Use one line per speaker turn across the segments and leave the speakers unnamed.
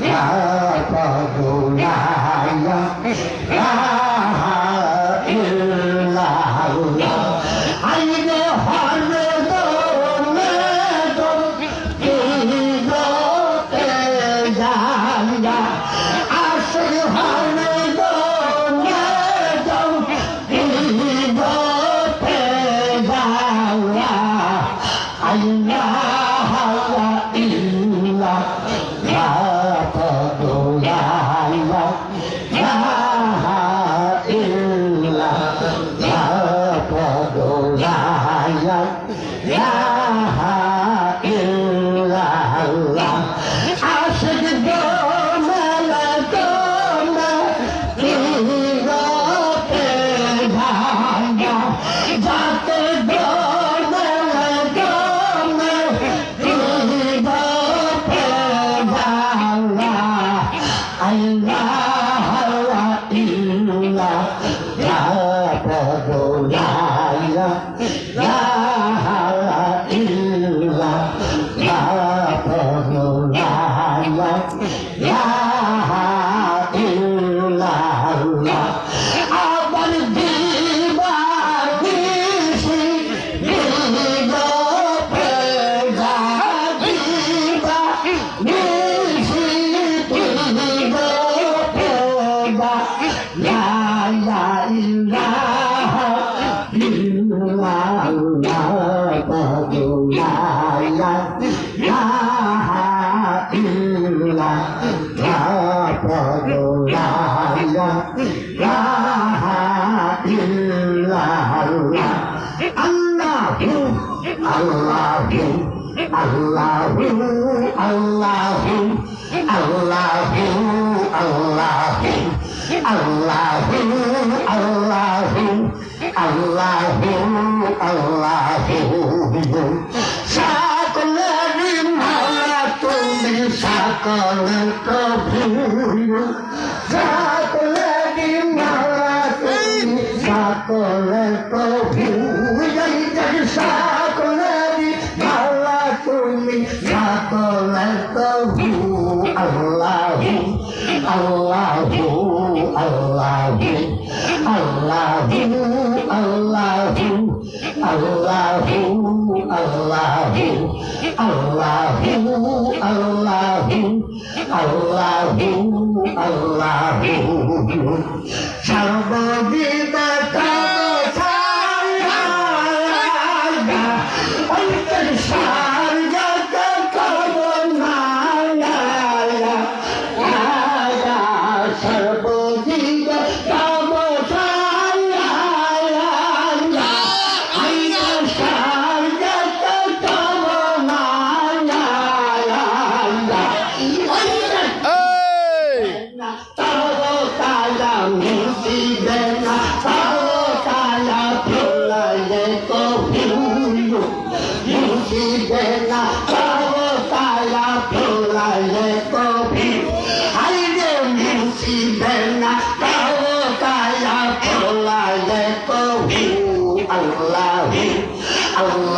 Yeah. la la la Allahu Allahu Allahu Allahu Allahu Allahu Allahu Allahu সকলের মালা তুমি সকলের প্রভু সকলের মালা তুমি সকলের প্রভু Allahu Allah, alive.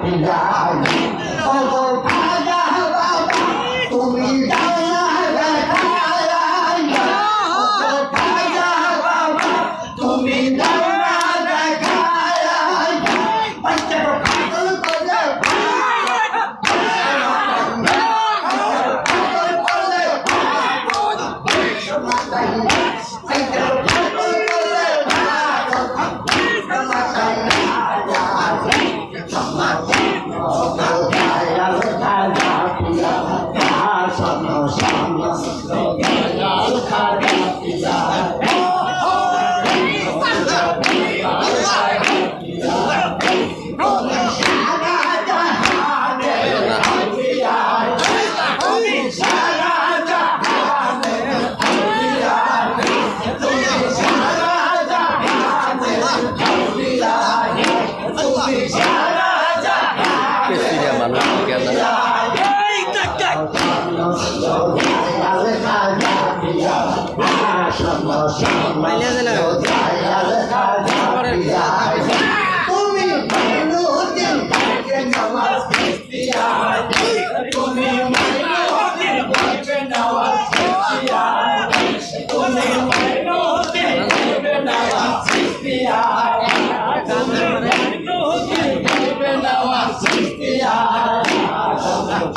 তুমি পেছিয়া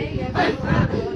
Yeah, yeah.